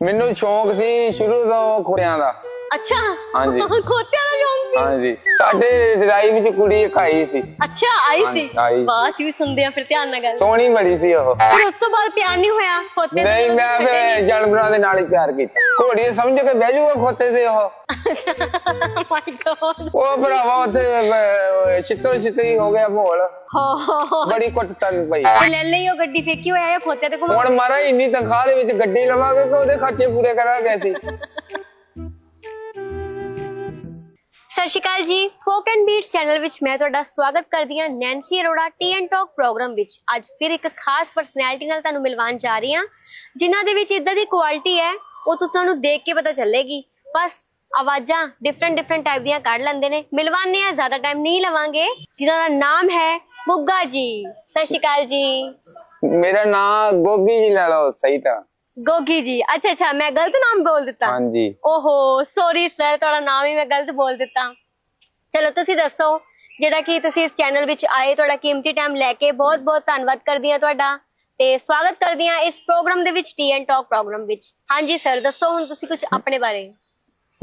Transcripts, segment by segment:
ਮੈਨੂੰ ਸ਼ੌਂਕ ਸੀ ਸ਼ੁਰੂ ਤੋਂ ਖੋਤਿਆਂ ਦਾ ਅੱਛਾ ਹਾਂਜੀ। ਖੋਤਿਆਂ ਸੀ ਹਾਂਜੀ। ਸਾਡੇ ਲੜਾਈ ਵਿੱਚ ਕੁੜੀ ਇੱਕ ਆਈ ਸੀ। ਅੱਛਾ ਆਈ ਸੀ? ਆਈ। ਅਸੀਂ ਵੀ ਸੁਣਦੇ ਆ ਫਿਰ ਧਿਆਨ ਨਾਲ ਗੱਲ। ਸੋਹਣੀ ਬੜੀ ਸੀ ਉਹ। ਫਿਰ ਉਸ ਤੋਂ ਬਾਅਦ ਪਿਆਰ ਨਹੀਂ ਹੋਇਆ ਖੋਤੇ ਨਹੀਂ ਮੈਂ ਛੱਡੇ ਫਿਰ ਜਾਨਵਰਾਂ ਦੇ ਨਾਲ ਹੀ ਪਿਆਰ ਕੀਤਾ। ਘੋੜੀ ਨੂੰ ਸਮਝ ਕੇ ਬਹਿ ਜਾਊਗਾ ਖੋਤੇ ਤੇ ਉਹ। ਨਹੀਂ ਮਾਈ ਗॉड ਉਹ ਭਰਾਵਾ ਉੱਥੇ ਛਿੱਤਰ ਛਿੱਤਰੀ ਹੋ ਗਿਆ ਮਾਹੌਲ। ਹਾਂ ਬੜੀ ਕੁੱਟ ਸੰਨ ਪਈ। ਤੇ ਲੈ ਲਈ ਉਹ ਗੱਡੀ ਫੇਕੀ ਹੋਇਆ? ਜਾਂ ਖੋਤੇ ਤੇ ਘੁਮਾ ਹੁਣ ਮਾਰਾ ਇੰਨੀ ਤਨਖਾਹ ਦੇ ਵਿੱਚ ਗੱਡੀ ਲਵਾਂਗੇ ਕਿ ਉਹਦੇ ਖਰਚੇ ਪੂਰੇ ਕਰਾਂਗੇ ਅਸੀਂ? ਸਤਿ ਸ਼੍ਰੀ ਅਕਾਲ ਜੀ। ਫੋਕ ਐਂਡ ਬੀਟਸ ਚੈਨਲ ਵਿੱਚ ਮੈਂ ਤੁਹਾਡਾ ਸਵਾਗਤ ਕਰਦੀ ਹਾਂ Nancy Arora tea and talk program ਵਿੱਚ। ਅੱਜ ਫਿਰ ਇੱਕ ਖਾਸ ਪਰਸਨੈਲਿਟੀ ਨਾਲ ਤੁਹਾਨੂੰ ਮਿਲਵਾਉਣ ਜਾ ਰਹੀ ਹਾਂ, ਜਿਨ੍ਹਾਂ ਦੇ ਵਿੱਚ ਇਦਾਂ ਦੀ ਕੁਆਲਿਟੀ ਹੈ, ਉਹ ਤਾਂ, ਤੁਹਾਨੂੰ ਦੇਖ ਕੇ ਪਤਾ ਚੱਲੇਗੀ। ਬਸ ਆਵਾਜ਼ਾਂ ਡਿਫਰੈਂਟ ਡਿਫਰੈਂਟ ਟਾਈਪ ਦੀਆਂ ਕੱਢ ਲੈਂਦੇ ਨੇ। ਮਿਲਵਾਨੇ ਆ ਜ਼ਿਆਦਾ ਟਾਈਮ ਨਹੀਂ ਲਵਾਂਗੇ। ਜਿਨ੍ਹਾਂ ਦਾ ਨਾਮ ਹੈ ਮੁੱਗਾ ਜੀ। ਸਤਿ ਸ਼੍ਰੀ ਅਕਾਲ ਜੀ। ਮੇਰਾ ਨਾਂ ਗੋਗੀ ਜੀ ਲੈ ਲਓ, ਸਹੀ ਤਾਂ। ਗੋਗੀ ਜੀ। ਅੱਛਾ ਅੱਛਾ ਮੈਂ ਗਲਤ ਨਾਮ ਬੋਲ ਦਿੱਤਾ। ਹਾਂਜੀ। ਓਹੋ ਸੌਰੀ ਸਰ ਤੁਹਾਡਾ ਨਾਮ ਹੀ ਮੈਂ ਗਲਤ ਬੋਲ ਦਿੱਤਾ। ਚਲੋ ਤੁਸੀਂ ਦੱਸੋ ਜਿਹੜਾ ਕਿ ਤੁਸੀਂ ਇਸ ਚੈਨਲ ਵਿੱਚ ਆਏ ਤੁਹਾਡਾ ਕੀਮਤੀ ਟਾਈਮ ਲੈ ਕੇ ਬਹੁਤ ਬਹੁਤ ਧੰਨਵਾਦ ਕਰਦੀ ਹਾਂ ਤੁਹਾਡਾ। ਤੇ ਸਵਾਗਤ ਕਰਦੀ ਹਾਂ ਇਸ ਪ੍ਰੋਗਰਾਮ ਦੇ ਵਿੱਚ ਟੀ ਐਂਡ ਟਾਕ ਪ੍ਰੋਗਰਾਮ ਵਿੱਚ। ਹਾਂਜੀ ਸਰ ਦੱਸੋ ਹੁਣ ਤੁਸੀਂ ਕੁਝ ਆਪਣੇ ਬਾਰੇ।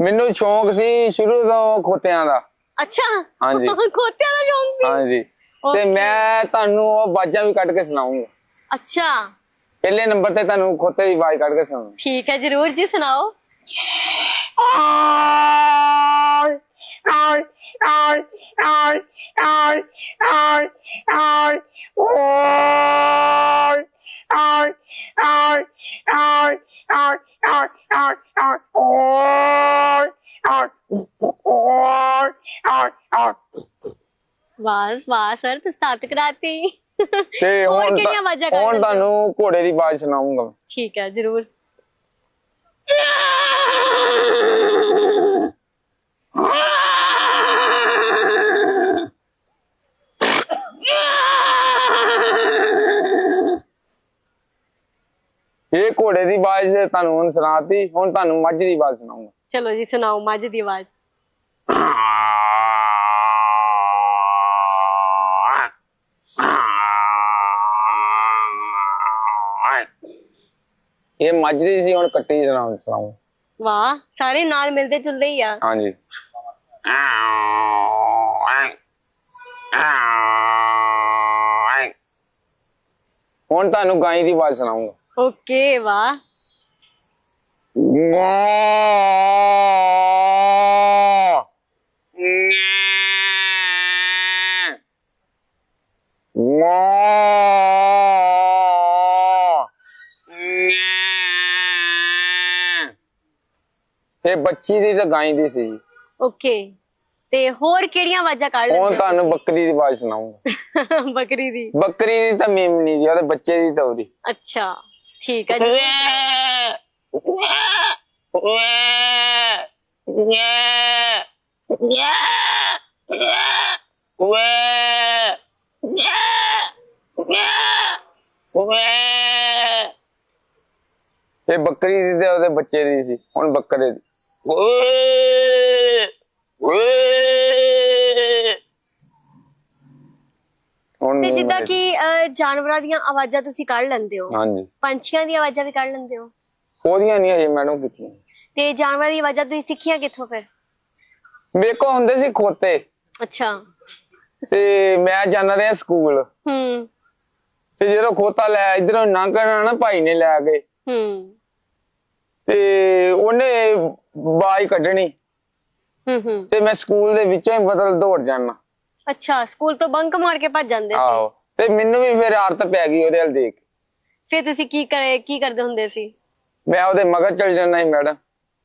ਮੈਨੂੰ ਸ਼ੌਂਕ ਸੀ ਸ਼ੁਰੂ ਤੋਂ ਖੋਤਿਆਂ ਦਾ। ਅੱਛਾ ਹਾਂਜੀ। ਖੋਤਿਆਂ ਦਾ ਸ਼ੌਂਕ ਸੀ? ਹਾਂਜੀ। ਤੇ. ਮੈਂ ਤੁਹਾਨੂੰ ਉਹ ਬਾਜਾਂ ਵੀ ਕੱਢ ਕੇ ਸੁਣਾਉਂਗਾ ਅੱਛਾ। ਪਹਿਲੇ ਨੰਬਰ ਤੇ ਤੁਹਾਨੂੰ ਖੋਤੇ ਦੀ ਆਵਾਜ਼ ਕੱਢ ਕੇ ਸੁਣਾਉਂਗਾ ਠੀਕ ਹੈ ਜਰੂਰ ਜੀ ਸੁਣਾਓ ਵਾਹ ਵਾਹ ਸਰ ਤੁਸੀਂ ਤਾਤ ਕਰਾਤੀ ਤੇ ਹੋਰ ਹੁਣ ਕਿਹੜੀਆਂ ਆਵਾਜ਼ਾਂ ਕੱਢ ਹੁਣ? ਤੁਹਾਨੂੰ ਘੋੜੇ ਦੀ ਆਵਾਜ਼ ਸੁਣਾਉਂਗਾ ਠੀਕ ਹੈ ਜਰੂਰ। ਇਹ ਘੋੜੇ ਦੀ ਆਵਾਜ਼ ਤੁਹਾਨੂੰ ਹੁਣ ਸੁਣਾਤੀ ਹੁਣ ਤੁਹਾਨੂੰ ਮੱਝ ਦੀ ਆਵਾਜ਼ ਸੁਣਾਉਂਗਾ ਚਲੋ ਜੀ ਸੁਣਾਓ ਮੱਝ ਦੀ ਆਵਾਜ਼। ਇਹ ਮੱਝ ਦੀ ਸੀ ਹੁਣ ਕੱਟੀ ਸੁਣਾਉਂ ਸੁਣਾਉਂ ਵਾਹ ਸਾਰੇ ਨਾਲ ਮਿਲਦੇ ਜੁਲਦੇ ਹੀ ਆ। ਹਾਂਜੀ। ਹੁਣ ਤੁਹਾਨੂੰ ਗਾਂ ਦੀ ਆਵਾਜ਼ ਸੁਣਾਉਂਗਾ। ਓਕੇ ਵਾਹ। ਇਹ ਬੱਚੀ ਦੀ ਤਾਂ ਗਾਂ ਦੀ ਸੀ ਜੀ। ਓਕੇ ਤੇ ਹੋਰ ਕਿਹੜੀਆਂ ਆਵਾਜ਼ਾਂ ਕੱਢ ਹੁਣ ਲੈਂਦੇ ਤੁਹਾਨੂੰ ਬੱਕਰੀ ਦੀ ਆਵਾਜ਼ ਸੁਣਾਉਂਗਾ? ਬੱਕਰੀ ਦੀ ਬੱਕਰੀ ਦੀ ਤਾਂ ਮੇਮਣੀ ਦੀ ਉਹਦੇ ਬੱਚੇ ਦੀ ਤਾਂ ਉਹਦੀ ਅੱਛਾ ਠੀਕ ਹੈ ਜੀ ਇਹ ਬੱਕਰੀ ਦੀ ਤੇ ਉਹਦੇ ਬੱਚੇ ਦੀ ਸੀ ਹੁਣ ਬੱਕਰੇ ਦੀ। ਹੁਣ ਤੇ ਜਿੱਦਾਂ ਕਿ ਅਹ, ਜਾਨਵਰਾਂ ਦੀਆਂ ਆਵਾਜ਼ਾਂ ਤੁਸੀਂ ਕੱਢ ਲੈਂਦੇ ਹੋ। ਹਾਂਜੀ। ਪੰਛੀਆਂ ਦੀਆਂ ਆਵਾਜ਼ਾਂ ਵੀ ਕੱਢ ਲੈਂਦੇ ਹੋ। ਉਹਦੀਆਂ ਨਹੀਂ ਹਜੇ ਮੈਡਮ ਕੀਤੀਆਂ। ਤੇ ਜਾਨਵਰਾਂ ਦੀਆਂ ਆਵਾਜ਼ਾਂ ਤੁਸੀਂ ਸਿੱਖੀਆਂ ਕਿੱਥੋਂ ਫਿਰ? ਮੇਰੇ ਕੋਲ ਹੁੰਦੇ ਸੀ ਖੋਤੇ। ਅੱਛਾ। ਤੇ ਮੈਂ ਜਾਂਦਾ ਰਿਹਾ ਸਕੂਲ। ਹੂੰ। ਤੇ ਜਦੋਂ ਖੋਤਾ ਲੈ ਇਧਰੋਂ ਲੰਘਣਾ ਨਾ ਭਾਈ ਨੇ ਲੈ ਕੇ ਹੂੰ। ਤੇ ਉਹਨੇ ਬਾਈ ਕੱਢਣੀ। ਹੂੰ ਹੂੰ। ਤੇ ਮੈਂ ਸਕੂਲ ਦੇ ਵਿੱਚੋਂ ਹੀ ਬਦਲ ਦੌੜ ਜਾਣਾ ਅੱਛਾ ਸਕੂਲ ਤੋਂ ਬੰਕ ਮਾਰ ਕੇ ਭੱਜ ਜਾਂਦੇ ਸੀ? ਆਹੋ ਤੇ ਮੈਨੂੰ ਵੀ ਫਿਰ ਆਦਤ ਪੈ ਗਈ ਉਹਦੇ ਵੱਲ ਦੇਖ। ਫਿਰ ਤੁਸੀਂ ਕੀ ਕਰੇ ਕੀ ਕਰਦੇ ਹੁੰਦੇ ਸੀ? ਮੈਂ ਉਹਦੇ ਮਗਰ ਚਲ ਜਾਣਾ ਸੀ ਮੈਡਮ।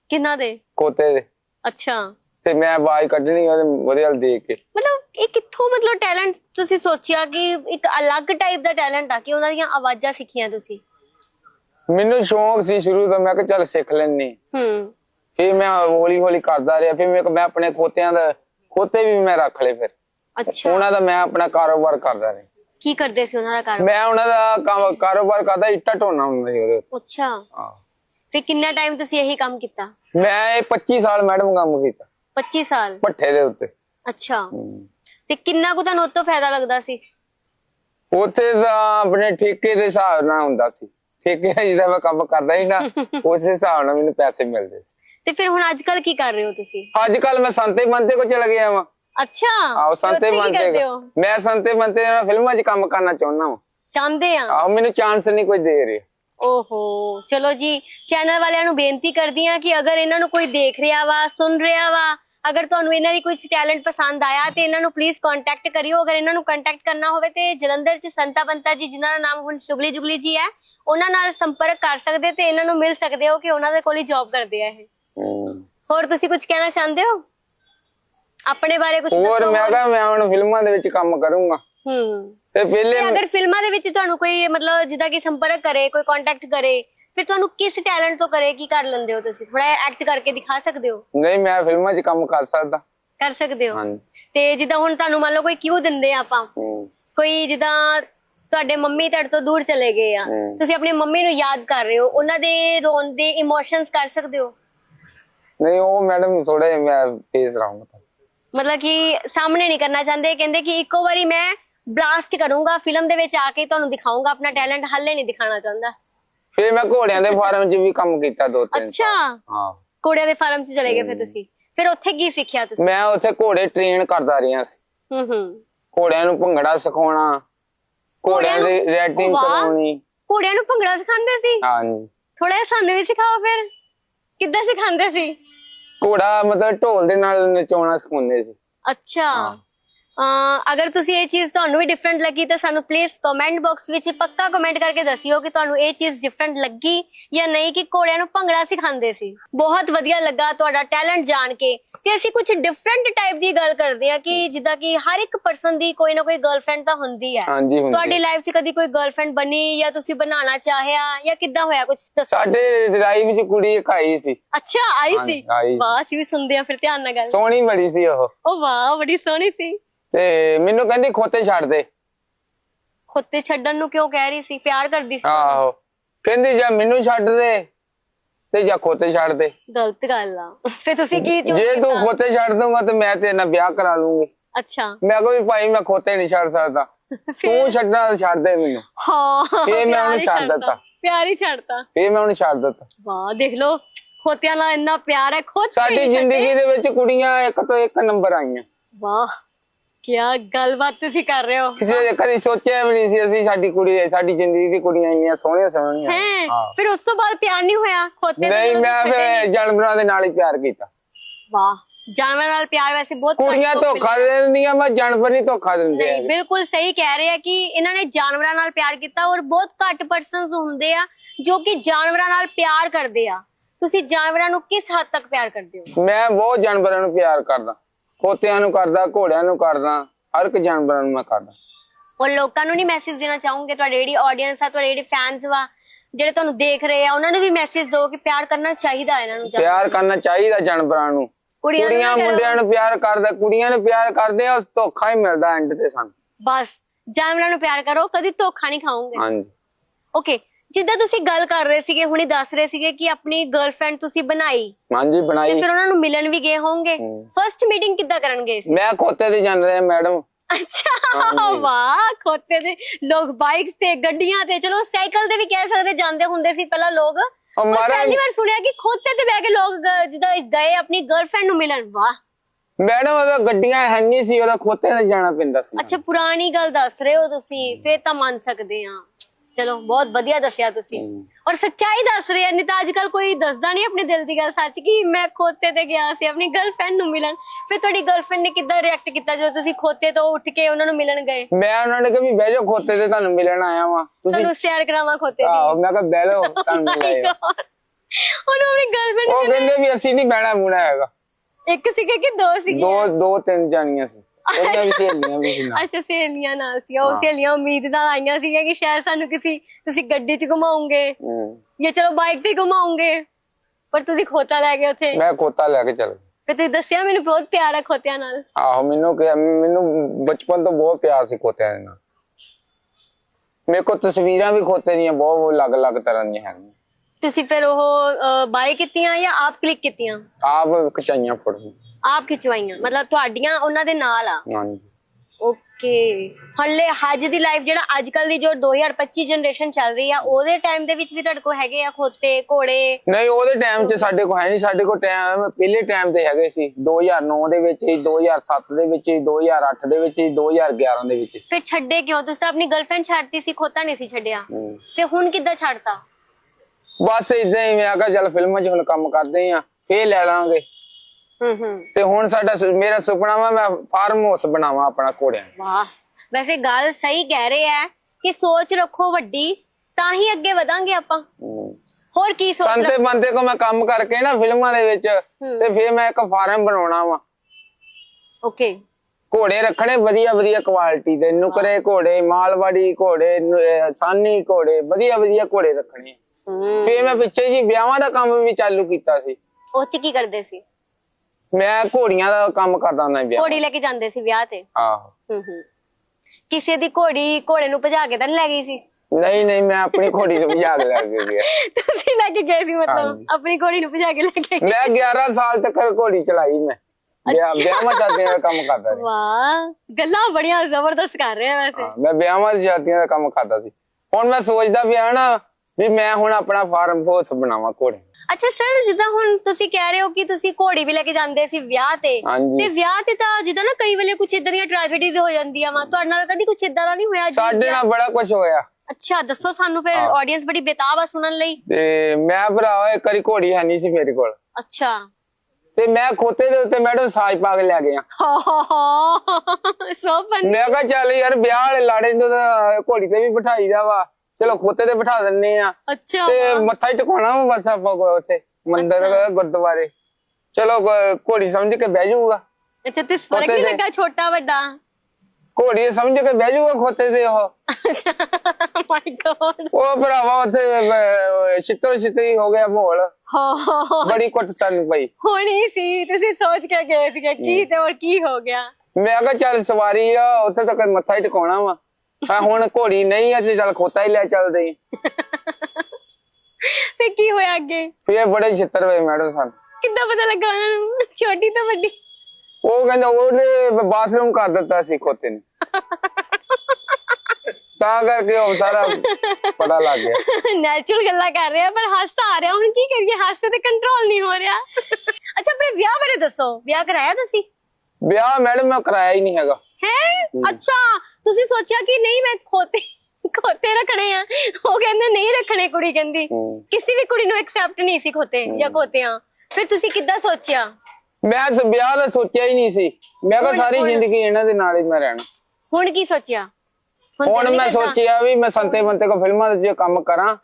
ਕਿੰਨਾ ਦੇ? ਖੋਤੇ ਦੇ। ਅੱਛਾ। ਤੇ ਮੈਂ ਬਾਈ ਕੱਢਣੀ ਉਹਦੇ ਉਹਦੇ ਵੱਲ ਦੇਖ ਕੇ। ਮਤਲਬ ਇਹ ਕਿੱਥੋਂ ਮਤਲਬ ਟੈਲੈਂਟ ਤੁਸੀਂ ਸੋਚਿਆ ਕਿ ਇੱਕ ਅਲੱਗ ਟਾਈਪ ਦਾ ਟੈਲੈਂਟ ਆ ਕਿ ਉਹਨਾਂ ਦੀਆਂ ਆਵਾਜ਼ਾਂ ਸਿੱਖੀਆਂ ਤੁਸੀਂ? ਮੈਨੂੰ ਸ਼ੌਂਕ ਸੀ ਸ਼ੁਰੂ ਤੋਂ ਮੈਂ ਕਿਹਾ ਚੱਲ ਸਿੱਖ ਲੈਣੀ ਹੂੰ। ਫਿਰ ਮੈਂ ਹੌਲੀ ਹੌਲੀ ਕਰਦਾ ਰਿਹਾ ਫਿਰ ਮੈਂ ਮੈਂ ਆਪਣੇ ਖੋਤਿਆਂ ਦਾ ਖੋਤੇ ਵੀ ਮੈਂ ਰੱਖ ਲਏ ਫਿਰ। ਅੱਛਾ। ਉਹਨਾਂ ਦਾ ਮੈਂ ਆਪਣਾ ਕਾਰੋਬਾਰ ਕਰਦਾ ਰਿਹਾ। ਕੀ ਕਰਦੇ ਸੀ ਉਹਨਾਂ ਦਾ ਕਾਰੋਬਾਰ? ਮੈਂ ਉਹਨਾਂ ਦਾ ਕੰਮ- ਕਾਰੋਬਾਰ ਕਰਦਾ ਇੱਟਾ ਢੋਣਾ ਹੁੰਦਾ ਸੀ ਉਹਦੇ ਉੱਤੇ। ਅੱਛਾ। ਹਾਂ। ਫਿਰ ਕਿੰਨਾ ਟਾਈਮ ਤੁਸੀਂ ਇਹੀ ਕੰਮ ਕੀਤਾ? ਮੈਂ ਇਹ 25 ਸਾਲ ਮੈਡਮ ਕੰਮ ਕੀਤਾ। 25 ਸਾਲ? ਭੱਠੇ ਦੇ ਉੱਤੇ। ਅੱਛਾ। ਤੇ ਕਿੰਨਾ ਕੁ ਤੁਹਾਨੂੰ ਉਹ ਤੋਂ ਫਾਇਦਾ ਲੱਗਦਾ ਸੀ? ਉੱਥੇ ਤਾਂ ਆਪਣੇ ਠੇਕੇ ਦੇ ਹਿਸਾਬ ਨਾਲ ਹੁੰਦਾ ਸੀ। ਠੇਕੇ ਜਿਹੜਾ ਮੈਂ ਕੰਮ ਕਰਦਾ ਸੀ ਨਾ ਉਸ ਹਿਸਾਬ ਨਾਲ ਮੈਨੂੰ ਪੈਸੇ ਮਿਲਦੇ ਸੀ। ਤੇ ਫਿਰ ਹੁਣ ਅੱਜ ਕੱਲ ਕੀ ਕਰ ਰਹੇ ਹੋ ਤੁਸੀਂ? ਅੱਜ ਕੱਲ ਮੈਂ ਸੰਤੇ ਬੰਤੇ ਕੋ ਚਲ ਗਿਆ ਵਾਂ। ਅੱਛਾ ਤੇ ਸੰਤੇ ਬੰਤੇ ਮੈਂ ਸੰਤੇ ਬੰਤੇ ਨਾਲ ਫਿਲਮਾਂ 'ਚ ਕੰਮ ਕਰਨਾ ਚਾਹੁੰਦਾ ਵਾਂ। ਚਾਹੁੰਦੇ ਆ? ਆਹੋ ਮੈਨੂੰ ਚਾਂਸ ਨਹੀਂ ਕੋਈ ਦੇ ਰਿਹਾ। ਓਹੋ ਚਲੋ ਜੀ ਚੈਨਲ ਵਾਲਿਆਂ ਨੂੰ ਬੇਨਤੀ ਕਰਦੀ ਆ ਕਿ ਅਗਰ ਇਹਨਾਂ ਨੂੰ ਕੋਈ ਦੇਖ ਰਿਹਾ ਵਾ ਸੁਣ ਰਿਹਾ ਵਾ ਅਗਰ ਤੁਹਾਨੂੰ ਇਹਨਾਂ ਦੀ ਕੁਝ ਟੈਲੈਂਟ ਪਸੰਦ ਆਇਆ ਤੇ ਇਹਨਾਂ ਨੂੰ ਪਲੀਜ਼ ਕੰਟੈਕਟ ਕਰਿਓ। ਅਗਰ ਇਹਨਾਂ ਨੂੰ ਕੰਟੈਕਟ ਕਰਨਾ ਹੋਵੇ ਤੇ ਜਲੰਧਰ ਚ ਸੰਤਾ ਬੰਤਾ ਜੀ ਜਿਨ੍ਹਾਂ ਦਾ ਨਾਮ ਹੁਣ ਸ਼ੁਗਲੀ ਜੁਗਲੀ ਜੀ ਹੈ ਉਹਨਾਂ ਨਾਲ ਸੰਪਰਕ ਕਰ ਸਕਦੇ ਤੇ ਇਹਨਾਂ ਨੂੰ ਮਿਲ ਸਕਦੇ ਹੋ ਕਿ ਉਹਨਾਂ ਦੇ ਕੋਲ ਹੀ ਜੌਬ ਕਰਦੇ ਆ ਇਹ। ਹੋਰ ਤੁਸੀਂ ਕੁਝ ਕਹਿਣਾ ਚਾਹੁੰਦੇ ਹੋ? ਆਪਣੇ ਬਾਰੇ ਕੁਝ ਹੋਰ ਮੈਂ ਕਹਾਂ ਮੈਂ ਹੁਣ ਫਿਲਮਾਂ ਦੇ ਵਿੱਚ ਕੰਮ ਕਰੂੰਗਾ। ਹੂੰ। ਤੇ ਪਹਿਲੇ ਅਗਰ ਫਿਲਮਾਂ ਦੇ ਵਿੱਚ ਤੁਹਾਨੂੰ ਕੋਈ ਮਤਲਬ ਜਿੱਦਾਂ ਕਿ ਸੰਪਰਕ ਕਰੇ ਕੋਈ ਕੰਟੈਕਟ ਕਰੇ ਫਿਰ ਤੁਹਾਨੂੰ ਕਿਸ ਟੈਲੈਂਟ ਤੋਂ ਕਰੇ ਕੀ ਕਰ ਲੈਂਦੇ ਹੋ ਤੁਸੀਂ? ਥੋੜਾ ਐਕਟ ਕਰਕੇ ਦਿਖਾ ਸਕਦੇ ਹੋ? ਨਹੀਂ ਮੈਂ ਫਿਲਮਾਂ 'ਚ ਕੰਮ ਕਰ ਸਕਦਾ। ਕਰ ਸਕਦੇ ਹੋ? ਹਾਂਜੀ। ਤੇ ਜਿੱਦਾਂ ਹੁਣ ਤੁਹਾਨੂੰ ਮੰਨ ਲਓ ਕੋਈ ਕਿਉਂ ਦਿੰਦੇ ਆ ਆਪਾਂ। ਹੂੰ। ਕੋਈ ਜਿੱਦਾਂ ਤੁਹਾਡੇ ਮੰਮੀ ਤੁਹਾਡੇ ਤੋਂ ਦੂਰ ਚਲੇ ਗਏ ਆ। ਹਮ। ਤੁਸੀਂ ਆਪਣੀ ਮੰਮੀ ਨੂੰ ਯਾਦ ਕਰ ਰਹੇ ਹੋ। ਉਹਨਾਂ ਦੇ ਰੋਣ ਦੇ ਇਮੋਸ਼ਨਸ ਕਰ ਸਕਦੇ ਹੋ? ਨਹੀਂ ਉਹ ਮੈਡਮ ਥੋੜਾ ਜਿਹਾ ਮੈਂ ਫੇਸ ਰਹਾਂਗਾ ਮਤਲਬ। ਕਿ ਸਾਹਮਣੇ ਨਹੀਂ ਕਰਨਾ ਚਾਹੁੰਦੇ। ਕਹਿੰਦੇ ਕਿ ਇੱਕੋ ਵਾਰੀ ਮੈਂ ਬਲਾਸਟ ਕਰੂੰਗਾ ਫਿਲਮ ਦੇ ਵਿੱਚ ਆ ਕੇ ਤੁਹਾਨੂੰ ਦਿਖਾਉਂਗਾ ਆਪਣਾ ਟੈਲੈਂਟ ਹੱਲੇ ਨਹੀਂ ਦਿਖਾਣਾ ਚਾਹੁੰਦਾ। ਫਿਰ ਮੈਂ ਘੋੜਿਆਂ ਦੇ ਫਾਰਮ 'ਚ ਵੀ ਕੰਮ ਕੀਤਾ ਦੋ ਤਿੰਨ ਅੱਛਾ। ਹਾਂ। ਕੋੜਿਆਂ ਦੇ ਫਾਰਮ 'ਚ ਚਲੇ ਗਏ ਫਿਰ ਤੁਸੀਂ। ਫਿਰ ਉੱਥੇ ਕੀ ਸਿੱਖਿਆ ਤੁਸੀਂ? ਮੈਂ ਉੱਥੇ ਘੋੜੇ ਟ੍ਰੇਨ ਕਰਦਾ ਰਿਹਾ ਸੀ। ਹੂੰ ਹੂੰ। ਘੋੜਿਆਂ ਨੂੰ ਭੰਗੜਾ ਸਿਖਾਉਣਾ ਘੋੜਿਆਂ ਘੋੜਿਆਂ ਦੀ ਰੈਟਿੰਗ। ਕਰਾਉਣੀ। ਘੋੜਿਆਂ ਨੂੰ ਭੰਗੜਾ ਸਿਖਾਉਂਦੇ ਸੀ? ਹਾਂਜੀ। ਥੋੜਾ ਜਿਹਾ ਸਾਨੂੰ ਵੀ ਸਿਖਾਓ ਫਿਰ। ਕਿੱਦਾਂ ਸਿਖਾਉਂਦੇ ਸੀ? ਘੋੜਾ ਮਤਲਬ ਢੋਲ ਦੇ ਨਾਲ ਨਚਾਉਣਾ ਸਿਖਾਉਂਦੇ ਸੀ। ਅੱਛਾ। ਅਗਰ ਤੁਸੀਂ ਇਹ ਚੀਜ਼ ਤੁਹਾਨੂੰ ਵੀ ਡਿਫਰੈਂਟ ਲੱਗੀ ਤਾਂ ਸਾਨੂੰ ਪਲੀਜ਼ ਕਮੈਂਟ ਬਾਕਸ ਵਿੱਚ ਪੱਕਾ ਕਮੈਂਟ ਕਰਕੇ ਦੱਸਿਓ ਕਿ ਤੁਹਾਨੂੰ ਇਹ ਚੀਜ਼ ਡਿਫਰੈਂਟ ਲੱਗੀ ਜਾਂ ਨਹੀਂ ਕਿ ਘੋੜਿਆਂ ਨੂੰ ਭੰਗੜਾ ਸਿਖਾਉਂਦੇ ਸੀ। ਬਹੁਤ ਵਧੀਆ ਲੱਗਾ ਤੁਹਾਡਾ ਟੈਲੈਂਟ ਜਾਣ ਕੇ। ਤੇ ਅਸੀਂ ਕੁਝ ਡਿਫਰੈਂਟ ਟਾਈਪ ਦੀ ਗੱਲ ਕਰਦੇ ਆ ਕਿ ਜਿੱਦਾਂ ਕਿ ਹਰ ਇੱਕ ਪਰਸਨ ਦੀ ਕੋਈ ਨਾ ਕੋਈ ਗਰਲਫ੍ਰੈਂਡ ਤਾਂ ਹੁੰਦੀ ਹੈ। ਹਾਂਜੀ ਹੁੰਦੀ ਤੁਹਾਡੀ ਲਾਈਫ 'ਚ ਕਦੀ ਕੋਈ ਗਰਲਫ੍ਰੈਂਡ ਬਣੀ ਜਾਂ ਤੁਸੀਂ ਬਣਾਉਣਾ ਚਾਹਿਆ ਜਾਂ ਕਿੱਦਾਂ ਹੋਇਆ ਕੁਝ ਦੱਸੋ? ਸਾਡੇ ਲੜਾਈ ਵਿੱਚ ਕੁੜੀ ਇੱਕ ਆਈ ਸੀ। ਅੱਛਾ ਆਈ ਹਾਂਜੀ, ਸੀ ਆਈ ਸੀ। ਵਾਹ ਅਸੀਂ ਵੀ ਸੁਣਦੇ ਆ ਫਿਰ ਧਿਆਨ ਨਾਲ ਗੱਲ। ਸੋਹਣੀ ਬੜੀ ਸੀ ਉਹ। ਉਹ ਵਾਹ ਬੜੀ ਸੋਹਣੀ ਸੀ। ਤੇ ਮੈਨੂੰ ਕਹਿੰਦੀ ਖੋਤੇ ਛੱਡ ਦੇ। ਖੁੱਤੇ ਛੱਡਣ ਨੂੰ ਕਿਉਂ ਕਹਿ ਰਹੀ ਸੀ? ਪਿਆਰ ਕਰਦੀ ਸੀ। ਆਹੋ। ਕਹਿੰਦੀ ਜਾਂ ਮੈਨੂੰ ਛੱਡ ਦੇ ਤੇ ਜਾਂ ਖੋਤੇ ਛੱਡ ਦੇ। ਗਲਤ ਗੱਲ ਆ। ਫਿਰ ਤੁਸੀਂ ਕੀ ਚੂਜ਼ ਜੇ ਤੂੰ ਕੀਤਾ? ਖੋਤੇ ਛੱਡ ਦੂੰਗਾ ਤੇ ਮੈਂ ਤੇਰੇ ਨਾਲ ਵਿਆਹ ਕਰਾ ਲੂੰਗੀ। ਅੱਛਾ। ਮੈਂ ਕਿਹਾ ਵੀ ਭਾਈ ਮੈਂ ਖੋਤੇ ਨਹੀਂ ਛੱਡ ਸਕਦਾ। ਤੂੰ ਛੱਡਣਾ ਤਾਂ ਛੱਡ ਦੇ ਮੈਨੂੰ। ਹਾਂ ਫਿਰ ਮੈਂ ਪਿਆਰ ਉਹਨੂੰ ਹੀ ਛੱਡ ਛੱਡਤਾ। ਦਿੱਤਾ। ਪਿਆਰ ਹੀ ਛੱਡਤਾ। ਫੇਰ ਮੈਂ ਉਹਨੂੰ ਛੱਡ ਦਿੱਤਾ। ਵਾਹ ਦੇਖ ਲਓ। ਖੋਤਿਆਂ ਨਾਲ ਇੰਨਾ ਪਿਆਰ ਹੈ ਖੁਦ ਸਾਡੀ ਨਹੀਂ ਛੱਡੇ। ਜ਼ਿੰਦਗੀ ਦੇ ਵਿੱਚ ਕੁੜੀਆਂ ਇੱਕ ਤੋਂ ਇੱਕ ਨੰਬਰ ਆਈਆਂ। ਵਾਹ। ਕੀ ਗੱਲਬਾਤ ਤੁਸੀਂ ਕਰ ਰਹੇ ਹੋ? ਕਿਸੇ ਨੇ ਕਦੀ ਸੋਚਿਆ ਵੀ ਨਹੀਂ ਸੀ ਅਸੀਂ ਸਾਡੀ ਕੁੜੀ ਸਾਡੀ ਜ਼ਿੰਦਗੀ ਦੀ ਕੁੜੀਆਂ ਇੰਨੀਆਂ ਸੋਹਣੀਆਂ ਸੋਹਣੀਆਂ ਹੈ? ਹਾਂ। ਫਿਰ ਉਸ ਤੋਂ ਬਾਅਦ ਪਿਆਰ ਨਹੀਂ ਹੋਇਆ? ਖੋਤੇ ਨਹੀਂ ਜਦੋਂ ਮੈਂ ਤੁਸੀਂ ਛੱਡੇ ਫੇ ਜਾਨਵਰਾਂ ਦੇ ਨਾਲ ਹੀ ਪਿਆਰ ਕੀਤਾ। ਵਾਹ ਜਾਨਵਰਾਂ ਨਾਲ ਪਿਆਰ ਵੈਸੇ ਬਹੁਤ ਘੱਟ ਕੁੜੀਆਂ ਲੋਕ ਧੋਖਾ ਮਿਲਦੇ ਦਿੰਦੀਆਂ ਮੈਂ ਜਾਨਵਰ ਨਹੀਂ ਧੋਖਾ ਦਿੰਦੇ ਨਹੀਂ ਹੈਗੇ। ਬਿਲਕੁਲ ਸਹੀ ਕਹਿ ਰਹੇ ਆ ਕਿ ਇਹਨਾਂ ਨੇ ਜਾਨਵਰਾਂ ਨਾਲ ਪਿਆਰ ਕੀਤਾ ਔਰ ਬਹੁਤ ਘੱਟ ਪਰਸਨਸ ਹੁੰਦੇ ਆ ਜੋ ਕਿ ਜਾਨਵਰਾਂ ਨਾਲ ਪਿਆਰ ਕਰਦੇ ਆ। ਤੁਸੀਂ ਜਾਨਵਰਾਂ ਨੂੰ ਕਿਸ ਹੱਦ ਤੱਕ ਪਿਆਰ ਕਰਦੇ ਹੋ? ਮੈਂ ਬਹੁਤ ਜਾਨਵਰਾਂ ਨੂੰ ਪਿਆਰ ਕਰਦਾ। ਖੋਤਿਆਂ ਨੂੰ ਕਰਦਾ ਘੋੜਿਆਂ ਨੂੰ ਕਰਦਾ ਹਰ ਇੱਕ ਜਾਨਵਰਾਂ ਨੂੰ ਮੈਂ ਕਰਦਾ। ਔਰ ਲੋਕਾਂ ਨੂੰ ਨਹੀਂ ਮੈਸੇਜ ਦੇਣਾ ਚਾਹੋਗੇ? ਤੁਹਾਡੇ ਜਿਹੜੀ ਆਡੀਅנס ਆ ਤੁਹਾਡੇ ਜਿਹੜੇ ਫੈਨਸ ਵਾ ਜਿਹੜੇ ਤੁਹਾਨੂੰ ਦੇਖ ਰਹੇ ਆ ਉਹਨਾਂ ਨੂੰ ਵੀ ਮੈਸੇਜ ਦਿਓ ਕਿ ਪਿਆਰ ਕਰਨਾ ਚਾਹੀਦਾ ਇਹਨਾਂ ਨੂੰ ਪਿਆਰ ਕਰਨਾ ਚਾਹੀਦਾ ਜਾਨਵਰਾਂ ਨੂੰ। ਕੁੜੀਆਂ। ਮੁੰਡਿਆਂ ਨੂੰ ਪਿਆਰ ਕਰਦਾ ਕੁੜੀਆਂ ਨੂੰ ਪਿਆਰ ਕਰਦੇ ਆ ਉਸ ਧੋਖਾ ਹੀ ਮਿਲਦਾ ਐਂਡ ਤੇ ਸਾਨੂੰ। ਬਸ ਜਾਨਵਰਾਂ ਨੂੰ ਪਿਆਰ ਕਰੋ ਕਦੀ ਧੋਖਾ ਨਹੀਂ ਖਾਓਗੇ। ਹਾਂਜੀ। ਓਕੇ ਜਿੱਦਾਂ ਤੁਸੀਂ ਗੱਲ ਕਰ ਰਹੇ ਸੀਗੇ ਹੁਣੀ ਦੱਸ ਰਹੇ ਸੀਗੇ ਕਿ ਆਪਣੀ ਗਰਲਫ੍ਰੈਂਡ ਤੁਸੀਂ ਬਣਾਈ। ਹਾਂਜੀ ਤੇ ਬਣਾਈ ਫਿਰ ਉਹਨਾਂ ਨੂੰ ਮਿਲਣ ਵੀ ਗਏ ਹੋਵੋਗੇ। ਫਰਸਟ ਮੀਟਿੰਗ ਕਿੱਦਾਂ ਕਰਨ ਗਏ ਸੀ ਮੈਂ ਖੋਤੇ ਤੇ ਜਾਣ ਰਿਹਾ ਮੈਡਮ। ਅੱਛਾ ਹਾਂਜੀ। ਵਾਹ ਖੋਤੇ ਦੇ ਲੋਕ ਬਾਈਕਸ ਤੇ ਗੱਡੀਆਂ ਤੇ ਚਲੋ ਸਾਈਕਲ ਤੇ ਵੀ ਕਹਿ ਸਕਦੇ ਜਾਂਦੇ ਹੁੰਦੇ ਸੀ ਪਹਿਲਾਂ ਲੋਕ। ਪਰ ਮਹਾਰਾਜ- ਪਹਿਲੀ ਵਾਰ ਸੁਣਿਆ ਕਿ ਖੋਤੇ ਤੇ ਬਹਿ ਕੇ ਲੋਕ ਗ- ਜਿੱਦਾਂ ਗਏ ਆਪਣੀ ਗਰਲਫ੍ਰੈਂਡ ਨੂੰ ਮਿਲਣ। ਵਾਹ। ਮੈਡਮ ਉਹਦਾ ਗੱਡੀਆਂ ਹੈ ਨਹੀਂ ਸੀ ਉਹਦਾ ਖੋਤੇ ਤੇ ਜਾਣਾ ਪੈਂਦਾ ਸੀ। ਅੱਛਾ ਪੁਰਾਣੀ ਗੱਲ ਦੱਸ ਰਹੇ ਹੋ ਤੁਸੀਂ ਫੇਰ ਤਾਂ ਮੰਨ ਸਕਦੇ ਆ ਚਲੋ ਬਹੁਤ ਵਧੀਆ ਦੱਸਿਆ ਤੁਸੀਂ। ਔਰ ਸੱਚਾਈ ਦੱਸ ਰਹੇ ਆ ਨਹੀਂ ਤਾਂ ਅੱਜ ਕੱਲ ਕੋਈ ਦੱਸਦਾ ਨਹੀਂ ਆਪਣੇ ਦਿਲ ਦੀ ਗੱਲ ਸੱਚ ਕਿ ਮੈਂ ਖੋਤੇ ਤੇ ਗਿਆ ਸੀ ਆਪਣੀ ਗਰਲਫ੍ਰੈਂਡ ਨੂੰ ਮਿਲਣ। ਫਿਰ ਤੁਹਾਡੀ ਗਰਲਫ੍ਰੈਂਡ ਨੇ ਕਿੱਦਾਂ ਰਿਐਕਟ ਕੀਤਾ ਜਦੋਂ ਤੁਸੀਂ ਖੋਤੇ ਤੋਂ ਉੱਠ ਕੇ ਉਹਨਾਂ ਨੂੰ ਮਿਲਣ ਗਏ? ਮੈਂ ਉਹਨਾਂ ਨੇ ਕਿਹਾ ਵੀ ਬਹਿ ਜਾਓ ਖੋਤੇ ਤੇ ਤੁਹਾਨੂੰ ਮਿਲਣ ਆਇਆ ਵਾਂ। ਤੁਸੀਂ ਤੁਹਾਨੂੰ ਸੈਰ ਕਰਾਵਾਂ ਖੋਤੇ ਦੀ। ਆਹੋ ਮੈਂ ਕਿਹਾ ਬਹਿ ਲਓ ਤੁਹਾਨੂੰ ਮਿਲਾਇਆ ਉਹਨੂੰ ਆਪਣੀ ਗਰਲਫ੍ਰੈਂਡ ਉਹ ਕਹਿੰਦੇ ਵੀ ਅਸੀਂ ਨਹੀਂ ਬਹਿਣਾ ਬੁਣਾ ਹੈਗਾ। ਇੱਕ ਸੀਗੇ ਕਿ ਦੋ ਸੀਗੇ ਦੋ ਦੋ ਤਿੰਨ ਜਾਨੀਆਂ ਸੀ। ਵੀ ਸਹੇਲੀਆਂ ਵੀ ਸੀ ਨਾਲ ਅੱਛਾ ਸਹੇਲੀਆਂ ਨਾਲ ਸੀ। ਉਹ ਸਹੇਲੀਆਂ ਉਮੀਦ ਨਾਲ ਆਈਆਂ ਸੀਗੀਆਂ ਕਿ ਸ਼ਾਇਦ ਸਾਨੂੰ ਕਿਸੇ ਤੁਸੀਂ ਗੱਡੀ 'ਚ ਘੁਮਾਉਂਗੇ। ਹੂੰ। ਜਾਂ ਚਲੋ ਬਾਈਕ ਤੇ ਘੁਮਾਉਂਗੇ। ਪਰ ਤੁਸੀਂ ਖੋਤਾ ਲੈ ਗਏ ਉੱਥੇ। ਮੈਂ ਖੋਤਾ ਲੈ ਕੇ ਚਲ ਗਿਆ। ਫਿਰ ਤੁਸੀਂ ਦੱਸਿਆ ਮੈਨੂੰ ਬਹੁਤ ਪਿਆਰ ਹੈ ਖੋਤਿਆਂ ਨਾਲ। ਆਹੋ ਮੈਨੂੰ ਕਿ ਮੈਨੂੰ ਬਚਪਨ ਤੋਂ ਬਹੁਤ ਪਿਆਰ ਸੀ ਖੋਤਿਆਂ ਦੇ ਨਾਲ। ਮੇਰੇ ਕੋਲ ਤਸਵੀਰਾਂ ਵੀ ਖੋਤੇ ਦੀਆਂ ਬਹੁਤ ਅਲੱਗ-ਅਲੱਗ ਤਰ੍ਹਾਂ ਦੀਆਂ ਹੈਗੀਆਂ। ਤੁਸੀਂ ਫਿਰ ਉਹ ਬਾਈ ਕੀਤੀਆਂ ਜਾਂ ਆਪ ਕਲਿੱਕ ਕੀਤੀਆਂ? ਆਪ ਖਚਾਈਆਂ ਫੋਟੋ ਆਪ ਖਿਚਵਾਈਆਂ। ਮਤਲਬ ਤੁਹਾਡੀਆਂ ਉਹਨਾਂ ਦੇ ਨਾਲ ਆ। ਹਾਂਜੀ। ਓਕੇ। ਹੱਲੇ ਅੱਜ ਦੀ ਲਾਈਫ ਜਿਹੜਾ ਅੱਜ ਕੱਲ ਦੀ ਜੋ 2025 ਜਨਰੇਸ਼ਨ ਚੱਲ ਰਹੀ ਆ ਉਹਦੇ ਟਾਈਮ ਦੇ ਵਿੱਚ ਵੀ ਤੁਹਾਡੇ ਕੋਲ ਹੈਗੇ ਆ ਖੋਤੇ ਘੋੜੇ? ਨਹੀਂ ਉਹਦੇ ਟਾਈਮ 'ਚ ਸਾਡੇ ਕੋਲ ਹੈ ਨਹੀਂ। ਸਾਡੇ ਕੋਲ ਟਾਈਮ ਪਹਿਲੇ ਟਾਈਮ ਤੇ ਹੈਗੇ ਸੀ। 2009 ਦੇ ਵਿੱਚ ਹੀ 2007 ਦੇ ਵਿੱਚ ਹੀ 2008 ਦੇ ਵਿੱਚ ਹੀ 2011 ਦੇ ਵਿੱਚ। ਫਿਰ ਛੱਡੇ ਕਿਉਂ? ਤੁਸੀਂ ਆਪਣੀ ਗਰਲਫ੍ਰੈਂਡ ਛੱਡਤੀ ਸੀ ਖੋਤਾ ਨਹੀਂ ਸੀ ਛੱਡਿਆ। ਤੇ ਹੁਣ ਕਿੱਦਾਂ ਛੱਡਤਾ? ਬਸ ਇਦਾਂ ਹੀ ਮੈਂ ਕਿਹਾ ਚੱਲ ਫਿਲਮਾਂ 'ਚ ਹੁਣ ਕੰਮ ਕਰਦੇ ਆ ਫੇਰ ਲੈ ਲਾਂਗੇ। ਹੂੰ ਹੂੰ। ਤੇ ਹੁਣ ਸਾਡਾ ਸੁ- ਮੇਰਾ ਸੁਪਨਾ ਵਾ ਮੈਂ ਫਾਰਮ ਹਾਊਸ ਬਣਾਵਾਂ ਆਪਣਾ ਘੋੜਿਆਂ ਦਾ। ਵਾਹ ਵੈਸੇ ਗੱਲ ਸਹੀ ਕਹਿ ਰਹੇ ਆ ਕਿ ਸੋਚ ਰੱਖੋ ਵੱਡੀ ਤਾਂ ਹੀ ਅੱਗੇ ਵਧਾਂਗੇ ਆਪਾਂ। ਹੂੰ। ਹੋਰ ਕੀ ਸੋਚ ਸੰਤੇ ਬੰਦੇ ਕੋ ਮੈਂ ਕੰਮ ਕਰਕੇ ਨਾ ਫਿਲਮਾਂ ਦੇ ਵਿੱਚ ਤੇ ਫੇਰ ਮੈਂ ਇੱਕ ਫਾਰਮ ਬਣਾਉਣਾ ਵਾ। ਓਕੇ। ਘੋੜੇ ਰੱਖਣੇ ਵਧੀਆ ਵਧੀਆ ਕੁਆਲਿਟੀ ਦੇ। ਨੁਕਰੇ ਘੋੜੇ ਮਾਲਵਾੜੀ ਘੋੜੇ ਨ- ਅਹ ਸਾਨੀ ਘੋੜੇ ਵਧੀਆ ਵਧੀਆ ਘੋੜੇ ਰੱਖਣੇ। ਹੂੰ। ਫੇਰ ਮੈਂ ਪਿੱਛੇ ਜੀ ਵਿਆਹਾਂ ਦਾ ਕੰਮ ਵੀ ਚਾਲੂ ਕੀਤਾ ਸੀ। ਉਹ ਚ ਕੀ ਕਰਦੇ ਸੀ? ਮੈਂ ਘੋੜੀਆਂ ਦਾ ਕੰਮ ਕਰਦਾ ਹੁੰਦਾ ਵਿਆਹ ਘੋੜੀ ਲੈ ਕੇ ਜਾਂਦੇ ਸੀ ਵਿਆਹ ਤੇ? ਆਹੋ। ਹੂੰ ਹੂੰ। ਕਿਸੇ ਦੀ ਘੋੜੀ ਘੋੜੇ ਨੂੰ ਭਜਾ ਕੇ ਤਾਂ ਨਹੀਂ ਲੈ ਗਈ ਸੀ? ਨਹੀਂ ਨਹੀਂ ਮੈਂ ਆਪਣੀ ਘੋੜੀ ਨੂੰ ਭਜਾ ਕੇ ਲੈ ਕੇ ਗਿਆ। ਤੁਸੀਂ ਲੈ ਕੇ ਗਏ ਸੀ ਮਤਲਬ। ਆਪਣੀ ਘੋੜੀ ਨੂੰ ਭਜਾ ਕੇ ਲੈ ਕੇ ਗਏ? ਮੈਂ 11 ਸਾਲ ਤੱਕ ਘੋੜੀ ਚਲਾਈ ਮੈਂ। ਵਿਆਹ ਵਿਆਹਾਂ ਸ਼ਾਦੀਆਂ ਦਾ ਕੰਮ ਕਰਦਾ ਰਿਹਾ। ਵਾਹ ਗੱਲਾਂ ਬੜੀਆਂ ਜ਼ਬਰਦਸਤ ਕਰ ਰਹੇ ਆ ਵੈਸੇ। ਹਾਂ, ਮੈਂ ਵਿਆਹਾਂ ਸ਼ਾਦੀਆਂ ਦਾ ਕੰਮ ਕਰਦਾ ਸੀ। ਹੁਣ ਮੈਂ ਸੋਚਦਾ ਪਿਆ ਨਾ ਵੀ ਮੈਂ ਹੁਣ ਆਪਣਾ ਫਾਰਮ ਹਾਊਸ ਬਣਾਵਾਂ ਘੋੜੇ ਅੱਛਾ ਸਰ ਜਿੱਦਾਂ ਹੁਣ ਤੁਸੀਂ ਕਹਿ ਰਹੇ ਹੋ ਕਿ ਤੁਸੀਂ ਘੋੜੀ ਵੀ ਲੈ ਕੇ ਜਾਂਦੇ ਸੀ ਵਿਆਹ ਤੇ ਹਾਂਜੀ। ਤੇ ਵਿਆਹ ਤੇ ਤਾਂ ਜਿੱਦਾਂ ਨਾ ਕਈ ਵੇਲੇ ਕੁਝ ਇਦਾਂ ਦੀਆਂ ਟ੍ਰੈਜੇਡੀਜ਼ ਹੋ ਜਾਂਦੀਆਂ ਵਾ। ਤੁਹਾਡੇ ਨਾਲ ਕਦੀ ਕੁਝ ਇਦਾਂ ਦਾ ਨਹੀਂ ਹੋਇਆ ਜੀ? ਸਾਡੇ ਨਾਲ ਬੜਾ ਕੁਝ ਹੋਇਆ। ਅੱਛਾ ਦੱਸੋ ਸਾਨੂੰ ਫਿਰ ਆਡੀਅנס ਬੜੀ ਬੇਤਾਬ ਆ ਸੁਣਨ ਲਈ। ਤੇ ਮੈਂ ਭਰਾਵਾ ਇੱਕ ਵਾਰੀ ਘੋੜੀ ਹੈ ਨਹੀਂ ਸੀ ਮੇਰੇ ਕੋਲ। ਅੱਛਾ। ਤੇ ਮੈਂ ਖੋਤੇ ਦੇ ਉੱਤੇ ਮੈਡਮ ਸਾਜ ਪਾ ਕੇ ਲੈ ਗਿਆ। ਹਾ ਹਾ ਹਾ। ਸੋ ਫਨ ਮੈਂ ਕਿਹਾ ਚੱਲ ਯਾਰ ਵਿਆਹ ਵਾਲੇ ਲਾੜੇ ਨੂੰ ਤਾਂ ਘੋੜੀ ਤੇ ਵੀ ਬਿਠਾਈਦਾ ਵਾ। ਚਲੋ ਖੋਤੇ ਤੇ ਬਿਠਾ ਦਿੰਨੇ ਆ। ਅੱਛਾ ਤੇ ਮੱਥਾ ਹੀ ਟਿਕਾਉਣਾ ਵਾ ਬਸ ਆਪਾਂ ਕੋ ਉੱਥੇ ਮੰਦਿਰ ਗੁਰਦੁਆਰੇ। ਚਲੋ ਘੋੜੀ ਸਮਝ ਕੇ ਬਹਿ ਜਾਊਗਾ। ਅੱਛਾ ਤੇ ਫ਼ਰਕ ਨਹੀਂ ਲੱਗਾ ਛੋਟਾ ਵੱਡਾ? ਘੋੜੀ ਸਮਝ ਕੇ ਬਹਿ ਜਾਊਗਾ ਖੋਤੇ ਤੇ ਉਹ। ਮਾਈ ਗॉड ਉਹ ਭਰਾਵਾ ਉੱਥੇ ਛਿੱਤਰ ਛਿੱਤਰੀ ਹੋ ਗਿਆ ਮਾਹੌਲ। ਹਾਂ ਬੜੀ ਕੁੱਟ ਸਾਨੂੰ ਪਈ। ਹੋਣੀ ਸੀ ਤੁਸੀਂ ਸੋਚ ਕੇ ਗਏ ਸੀਗੇ ਕੀ ਤੇ ਹੋਰ ਕੀ ਹੋ ਗਿਆ? ਮੈਂ ਕਿਹਾ ਚੱਲ ਸਵਾਰੀ ਆ ਉੱਥੇ ਤੱਕ ਮੱਥਾ ਹੀ ਟਿਕਾਉਣਾ ਵਾ। ਆ ਹੁਣ ਘੋੜੀ ਨਹੀਂ ਤੇ ਚੱਲ ਖੋਤਾ ਹੀ ਲੈ ਚੱਲਦੇ। ਫੇ ਕੀ ਹੋਇਆ ਅੱਗੇ? ਫਿਰ ਬੜੇ ਛਿੱਤਰ ਹੋਏ ਮੈਡਮ ਸਨ। ਕਿੱਦਾਂ ਪਤਾ ਲੱਗਾ ਉਹਨਾਂ ਨੂੰ? ਛੋਟੀ ਤੋਂ ਵੱਡੀ। ਉਹ ਕਹਿੰਦਾ ਉਹਨੇ ਬਾਥਰੂਮ ਕਰ ਦਿੱਤਾ ਸੀ ਖੋਤੇ ਨੇ। ਤਾਂ ਕਰਕੇ ਉਹ ਸਾਰਾ ਪਤਾ ਲੱਗ ਗਿਆ। ਨੈਚੁਰਲ ਗੱਲਾਂ ਕਰ ਰਹੇ ਪਰ ਹਾਸਾ ਆ ਰਿਹਾ। ਹੁਣ ਕੀ ਕਰੀਏ? ਹਾਸੇ ਤੇ ਕੰਟਰੋਲ ਨਹੀਂ ਹੋ ਰਿਹਾ। ਅੱਛਾ ਆਪਣੇ ਵਿਆਹ ਬਾਰੇ ਦੱਸੋ। ਵਿਆਹ ਕਰਾਇਆ ਤੁਸੀਂ? ਵਿਆਹ ਮੈਡਮ ਮੈਂ ਕਰਾਇਆ ਹੀ ਨਹੀਂ ਹੈਗਾ। ਹੈ? ਅੱਛਾ ਤੁਸੀਂ ਸੋਚਿਆ ਕਿ ਨਹੀਂ ਮੈਂ ਖੋਤੇ ਖੋਤੇ ਰੱਖਣੇ ਆ? ਉਹ ਕਹਿੰਦੇ ਨਹੀਂ ਰੱਖਣੇ ਕੁੜੀ ਕਹਿੰਦੀ। ਕਿਸੇ ਵੀ ਕੁੜੀ ਨੂੰ ਐਕਸੈਪਟ ਨਹੀਂ ਸੀ ਖੋਤੇ ਜਾਂ ਖੋਤਿਆਂ। ਫਿਰ ਤੁਸੀਂ ਕਿੱਦਾਂ ਸੋਚਿਆ? ਮੈਂ ਇਸ ਵਿਆਹ ਦਾ ਸੋਚਿਆ ਹੀ ਨਹੀਂ ਸੀ। ਮੈਂ ਕਿਹਾ ਸਾਰੀ ਜ਼ਿੰਦਗੀ ਇਹਨਾਂ ਦੇ ਨਾਲ ਹੀ ਮੈਂ ਰਹਿਣਾ। ਹੁਣ ਕੀ ਸੋਚਿਆ? ਹੁਣ ਮੈਂ? ਸੋਚਿਆ ਵੀ ਮੈਂ ਸੰਤੇ ਬੰਤੇ ਕੋ ਫਿਲਮਾਂ ਦੇ ਕੰਮ ਕਰਾਂ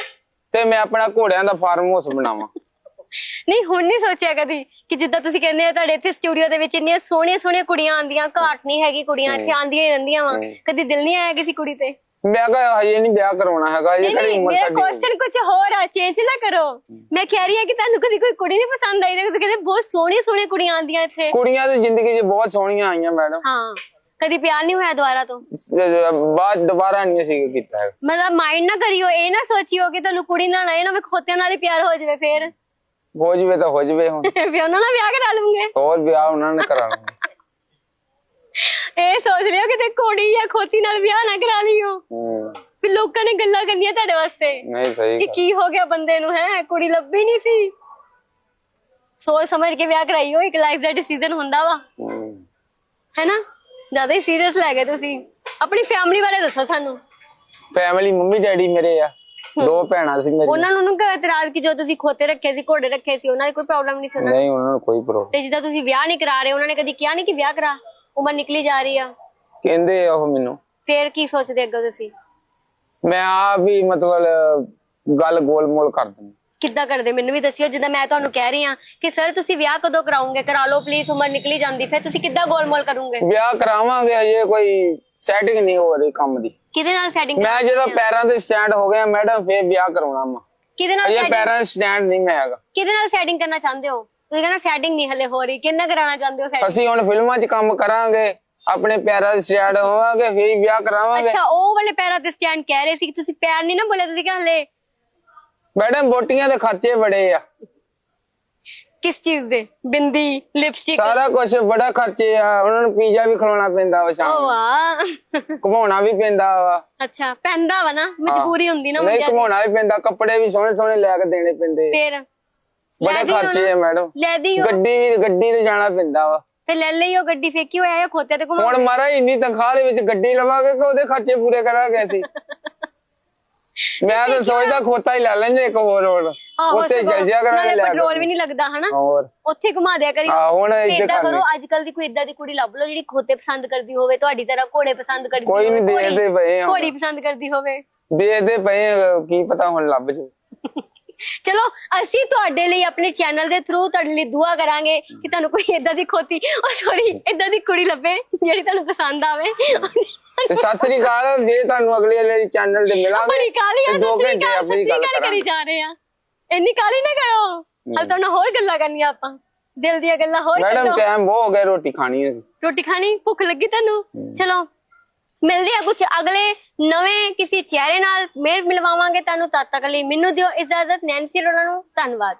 ਤੇ ਮੈਂ ਆਪਣਾ ਘੋੜਿਆਂ ਦਾ ਫਾਰਮ ਹਾਊਸ ਬਣਾਵਾਂ। ਨਹੀਂ ਹੁਣ ਨਹੀਂ ਸੋਚਿਆ ਕਦੀ ਕਿ ਜਿੱਦਾਂ ਤੁਸੀਂ ਕਹਿੰਦੇ ਆ ਤੁਹਾਡੇ ਇੱਥੇ ਸਟੂਡੀਓ ਦੇ ਵਿੱਚ ਇੰਨੀਆਂ ਸੋਹਣੀਆਂ ਸੋਹਣੀਆਂ ਕੁੜੀਆਂ ਆਉਂਦੀਆਂ ਘਾਟ ਨਹੀਂ ਹੈਗੀ ਕੁੜੀਆਂ ਇੱਥੇ ਆਉਂਦੀਆਂ ਹੀ ਰਹਿੰਦੀਆਂ ਵਾ। ਕਦੀ ਦਿਲ ਨਹੀਂ ਆਇਆ ਕਿਸੇ ਕੁੜੀ ਤੇ? ਮੈਂ ਕਿਹਾ ਹਜੇ ਨਹੀਂ ਵਿਆਹ ਕਰਾਉਣਾ ਹੈਗਾ ਨਹੀਂ ਕਿਹੜੀ ਉਮਰ ਮੇਰਾ ਸਾਡੀ ਕੁਐਸਚਨ ਕੁਝ ਹੋਰ ਆ ਚੇਂਜ ਨਾ ਕਰੋ। ਮੈਂ ਕਹਿ ਰਹੀ ਹਾਂ ਕਿ ਤੁਹਾਨੂੰ ਕਦੀ ਕੋਈ ਕੁੜੀ ਨਹੀਂ ਪਸੰਦ ਆਈ ਤੇ ਤੁਸੀਂ ਕਹਿੰਦੇ ਬਹੁਤ ਸੋਹਣੀਆਂ ਸੋਹਣੀਆਂ ਕੁੜੀਆਂ ਆਉਂਦੀਆਂ ਇੱਥੇ। ਕੁੜੀਆਂ ਦੀ ਜ਼ਿੰਦਗੀ 'ਚ ਬਹੁਤ ਸੋਹਣੀਆਂ ਆਈਆਂ ਮੈਡਮ। ਹਾਂ ਕਦੀ ਪਿਆਰ ਨਹੀਂ ਹੋਇਆ ਦੁਬਾਰਾ ਤੋਂ? ਬਾਅਦ ਦੁਬਾਰਾ ਨਹੀਂ ਅਸੀਂ ਕੀਤਾ ਮਤਲਬ ਮਾਈਂਡ ਨਾ ਕਰਿਓ ਇਹ ਨਾ ਸੋਚਿਓ ਕਿ ਤੁਹਾਨੂੰ ਕੁੜੀ ਨਾਲ ਆਏ ਨਾ ਮੈਂ ਖੋਤਿਆਂ ਨਾਲ ਹੀ ਪਿਆਰ ਹੋ ਜਾਵੇ ਫੇਰ। ਹੋ ਜਵੇ ਤਾਂ ਹੋ ਜਵੇ ਹੁਣ। ਵੀ ਉਹਨਾਂ ਨਾਲ ਵਿਆਹ ਕਰਾ ਲੂੰਗੇ ਹੋਰ ਵਿਆਹ ਉਹਨਾਂ ਨੇ ਕਰਾਉਣਾ ਇਹ ਸੋਚ ਲਿਓ ਕਿ ਤੇ ਕੁੜੀ ਜਾਂ ਖੋਤੀ ਨਾਲ ਵਿਆਹ ਨਾ ਕਰਾ ਲਿਓ ਹੂੰ। ਫਿਰ ਲੋਕਾਂ ਨੇ ਗੱਲਾਂ ਕਰਨੀਆਂ ਤੁਹਾਡੇ ਵਾਸਤੇ। ਨਹੀਂ ਸਹੀ ਕਿ ਗੱਲ। ਕੀ ਹੋ ਗਿਆ ਬੰਦੇ ਨੂੰ ਹੈ? ਕੁੜੀ ਲੱਭੀ ਨਹੀਂ ਸੀ। ਸੋਚ ਸਮਝ ਕੇ ਵਿਆਹ ਕਰਾਈਓ ਇੱਕ ਲਾਈਫ ਦਾ ਡਿਸੀਜਨ ਹੁੰਦਾ ਵਾ। ਹੂੰ। ਹੈਨਾ? ਜ਼ਿਆਦਾ ਹੀ ਸੀਰੀਅਸ ਲੈ ਗਏ ਤੁਸੀਂ। ਆਪਣੀ ਫੈਮਿਲੀ ਬਾਰੇ ਦੱਸੋ ਸਾਨੂੰ। ਫੈਮਿਲੀ ਮੰਮੀ ਡੈਡੀ ਮੇਰੇ ਆ। ਦੋ ਭੈਣਾਂ ਸੀ ਮੇਰੀ ਉਹਨਾਂ ਨੂੰ ਨੂੰ ਕੋਈ ਇਤਰਾਜ਼ ਕਿ ਜੋ ਤੁਸੀਂ ਖੋਤੇ ਰੱਖੇ ਸੀ ਘੋੜੇ ਰੱਖੇ ਸੀ ਉਹਨਾਂ ਦੀ ਕੋਈ ਪ੍ਰੋਬਲਮ ਨਹੀਂ ਸੀ ਉਹਨਾਂ ਨਹੀਂ ਉਹਨਾਂ ਨੂੰ ਕੋਈ ਪ੍ਰੋਬਲਮ ਤੇ ਜਿੱਦਾਂ ਤੁਸੀਂ ਵਿਆਹ ਨਹੀਂ ਕਰਾ ਰਹੇ ਉਹਨਾਂ ਨੇ ਕਦੀ ਕਿਹਾ ਨਹੀਂ ਕਿ ਵਿਆਹ ਕਰਾ? ਉਮਰ ਨਿਕਲੀ ਜਾ ਰਹੀ ਆ। ਕਹਿੰਦੇ ਆ ਉਹ ਮੈਨੂੰ। ਫੇਰ ਕੀ ਸੋਚਦੇ ਅੱਗੇ ਤੁਸੀਂ? ਮੈਂ ਆਪ ਹੀ ਮਤਲਬ ਗੱਲ ਗੋਲ ਮੋਲ ਕਰ ਦਿੰਦਾ। ਕਿੱਦਾਂ ਕਰਦੇ? ਮੈਨੂੰ ਵੀ ਦੱਸਿਓ ਜਿੱਦਾਂ ਮੈਂ ਤੁਹਾਨੂੰ ਕਹਿ ਰਹੀ ਹਾਂ ਕਿ ਸਰ ਤੁਸੀਂ ਵਿਆਹ ਕਦੋਂ ਕਰਾਉਂਗੇ ਕਰਾ ਲਓ ਪਲੀਜ਼ ਉਮਰ ਨਿਕਲੀ ਜਾਂਦੀ ਫਿਰ ਤੁਸੀਂ ਕਿੱਦਾਂ ਗੋਲਮੋਲ ਕਰੋਗੇ? ਵਿਆਹ ਕਰਾਵਾਂਗੇ ਹਜੇ ਕੋਈ ਸੈਟਿੰਗ ਨਹੀਂ ਹੋ ਰਹੀ ਕੰਮ ਦੀ। ਕਿਹਦੇ ਨਾਲ ਸੈਟਿੰਗ ਮੈਂ ਜਦੋਂ ਪੈਰਾਂ ਤੇ ਸਟੈਂਡ ਹੋ ਗਿਆ ਮੈਡਮ ਫੇਰ ਵਿਆਹ ਕਰਾਉਣਾ ਵਾ ਕਿਹਦੇ ਨਾਲ ਹਜੇ setting- ਪੈਰਾਂ ਤੇ ਸਟੈਂਡ ਨਹੀਂ ਮੈਂ ਹੈਗਾ। ਕਿਹਦੇ ਨਾਲ ਸੈਟਿੰਗ ਕਰਨਾ ਚਾਹੁੰਦੇ ਹੋ? ਤੁਸੀਂ ਕਹਿੰਦਾ ਸੈਟਿੰਗ ਨਹੀਂ ਹਲੇ ਹੋ ਰਹੀ। ਕਿੰਨਾ ਕਰਾਉਣਾ ਚਾਹੁੰਦੇ ਹੋ ਸੈਟਿੰਗ ਅਸੀਂ ਹੁਣ ਫਿਲਮਾਂ 'ਚ ਕੰਮ ਕਰਾਂਗੇ ਆਪਣੇ ਪੈਰਾਂ ਤੇ ਸਟੈਂਡ ਹੋਵਾਂਗੇ ਫੇਰ ਹੀ ਵਿਆਹ ਕਰਾਵਾਂਗੇ। ਅੱਛਾ ਉਹ ਵਾਲੇ ਪੈਰਾਂ ਤੇ ਸਟੈਂਡ ਕਹਿ ਰਹੇ ਸੀ ਕਿ ਤੁਸੀਂ ਪੈਰ ਨਹੀਂ ਨਾ ਬੋਲੇ ਤੁਸੀਂ ਕਿ ਹਲੇ ਮੈਡਮ ਬੋਟੀਆਂ ਦੇ ਖਰਚੇ ਬੜੇ ਆ। ਕਿਸ ਚੀਜ਼ ਦੇ? ਬਿੰਦੀ ਲਿਪਸਟਿਕ? ਸਾਰਾ ਕੁਝ ਬੜਾ ਖਰਚੇ ਆ। ਉਹਨਾਂ ਨੂੰ ਪੀਜ਼ਾ ਵੀ ਖਵਾਉਣਾ ਪੈਂਦਾ ਵਾ ਓ ਸ਼ਾਮ ਨੂੰ। ਵਾਹ ਘੁਮਾਉਣਾ ਵੀ ਪੈਂਦਾ ਵਾ। ਅੱਛਾ ਪੈਂਦਾ ਵਾ ਨਾ? ਮਜਬੂਰੀ ਹੁੰਦੀ ਨਾ ਨਹੀਂ ਮੁੰਡਿਆਂ ਦੀ। ਘੁਮਾਉਣਾ ਵੀ ਪੈਂਦਾ। ਕੱਪੜੇ ਵੀ ਸੋਹਣੇ ਸੋਹਣੇ ਲੈ ਕੇ ਦੇਣੇ ਪੈਂਦੇ। ਫਿਰ? ਬੜੇ ਖਰਚੇ ਆ। ਮੈਡਮ। ਲੈ ਦੀ ਉਹ ਗੱਡੀ ਵੀ ਗੱਡੀ ਤੇ ਜਾਣਾ ਪੈਂਦਾ ਵਾ। ਤੇ ਲੈ ਲਈ ਉਹ ਗੱਡੀ ਫੇਕੀ ਹੋਇਆ ਜਾਂ ਖੋਤੇ ਤੇ ਘੁਮਾ ਹੁਣ ਮਾਰਾ ਇੰਨੀ ਤਨਖਾਹ ਦੇ ਵਿੱਚ ਗੱਡੀ ਲਵਾਂਗੇ ਕਿ ਉਹਦੇ ਖਰਚੇ ਪੂਰੇ ਕਰਾਂਗੇ ਅਸੀਂ? ਮੈਂ ਤਾਂ ਸੋਚਦਾ ਖੋਤਾ ਹੀ ਲੈ ਲੈਣੇ ਇੱਕ ਹੋਰ ਹੋਰ ਉੱਥੇ ਚੱਲ ਜਿਆ ਕਰਾਂਗੇ ਲੈ। ਪੈਟਰੋਲ ਵੀ ਨਹੀਂ ਲੱਗਦਾ ਹਨਾ? ਹੋਰ। ਉੱਥੇ ਘੁਮਾ ਦਿਆ ਕਰੀ। ਹਾਂ, ਹੁਣ ਕਰਨੀ। ਕਰੋ ਅੱਜ ਕੱਲ ਦੀ ਕੋਈ ਇਦਾਂ ਦੀ ਕੁੜੀ ਲੱਭ ਲਓ ਜਿਹੜੀ ਖੋਤੇ ਪਸੰਦ ਕਰਦੀ ਹੋਵੇ ਤੁਹਾਡੀ ਤਰ੍ਹਾਂ ਘੋੜੇ ਪਸੰਦ ਕਰਦੀ ਕੋਈ ਹੋਵੇ ਨੀ ਘੋੜੀ- ਦੇਖਦੇ ਪਏ ਹੁਣ। ਘੋੜੀ ਪਸੰਦ ਕਰਦੀ ਹੋਵੇ। ਦੇ ਦੇ ਪਏ ਕੀ ਪਤਾ ਹੁਣ ਲੱਭ ਜੇ। ਚਲੋ ਅਸੀਂ ਤੁਹਾਡੇ ਲਈ ਆਪਣੇ ਚੈਨਲ ਦੇ ਥਰੂ ਤੁਹਾਡੇ ਲਈ ਦੁਆ ਕਰਾਂਗੇ ਕਿ ਤੁਹਾਨੂੰ ਕੋਈ ਇਦਾਂ ਦੀ ਖੋਤੀ ਉਹ ਸੌਰੀ ਇਦਾਂ ਦੀ ਕੁੜੀ ਲੱਭੇ ਜਿਹੜੀ ਤੁਹਾਨੂੰ ਪਸੰਦ ਆਵੇ। ਤੇ ਸਤਿ ਸ੍ਰੀ ਅਕਾਲ ਜੇ ਤੁਹਾਨੂੰ ਅਗਲੇ ਵਾਲੇ ਚੈਨਲ ਤੇ ਮਿਲਾਂਗੇ ਬੜੀ ਕਾਲੀ ਆ ਦੋ ਘੰਟੇ ਆਪਣੀ ਗੱਲ ਕਰੀ ਜਾ ਰਹੇ ਆ। ਇੰਨੀ ਕਾਲੀ ਨਾ ਕਰੋ। ਹਲ ਤਾਂ ਨਾ ਹੋਰ ਗੱਲਾਂ ਕਰਨੀਆਂ ਆਪਾਂ। ਦਿਲ ਦੀਆਂ ਗੱਲਾਂ ਹੋਰ ਮੈਡਮ ਟਾਈਮ ਬਹੁਤ ਹੋ ਗਿਆ ਰੋਟੀ ਖਾਣੀ ਹੈ ਰੋਟੀ ਖਾਣੀ? ਭੁੱਖ ਲੱਗੀ ਤੁਹਾਨੂੰ ਚਲੋ ਮਿਲਦੇ ਆ ਕੁਝ ਅਗਲੇ ਨਵੇਂ ਕਿਸੇ ਚਿਹਰੇ ਨਾਲ। ਮੇਰ ਮਿਲਵਾਵਾਂਗੇ ਤੁਹਾਨੂੰ ਤਦ ਤੱਕ ਲਈ ਮੈਨੂੰ ਦਿਓ ਇਜਾਜ਼ਤ। ਨੈਂਸੀ ਰੋਣਾ ਨੂੰ ਧੰਨਵਾਦ।